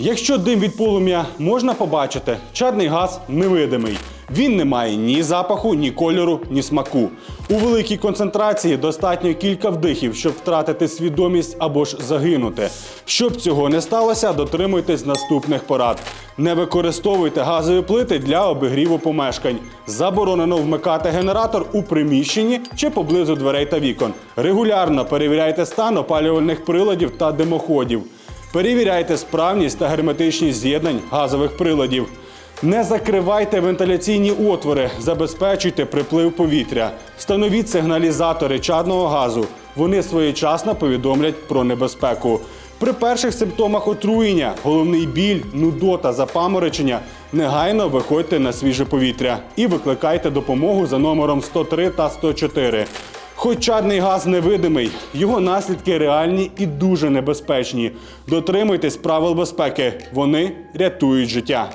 Якщо дим від полум'я можна побачити, чадний газ невидимий. Він не має ні запаху, ні кольору, ні смаку. У великій концентрації достатньо кілька вдихів, щоб втратити свідомість або ж загинути. Щоб цього не сталося, дотримуйтесь наступних порад. Не використовуйте газові плити для обігріву помешкань. Заборонено вмикати генератор у приміщенні чи поблизу дверей та вікон. Регулярно перевіряйте стан опалювальних приладів та димоходів. Перевіряйте справність та герметичність з'єднань газових приладів. Не закривайте вентиляційні отвори, забезпечуйте приплив повітря. Встановіть сигналізатори чадного газу. Вони своєчасно повідомлять про небезпеку. При перших симптомах отруєння, головний біль, нудота, запаморочення, негайно виходьте на свіже повітря і викликайте допомогу за номером 103 та 104. Хоч чадний газ невидимий, його наслідки реальні і дуже небезпечні. Дотримуйтесь правил безпеки, вони рятують життя.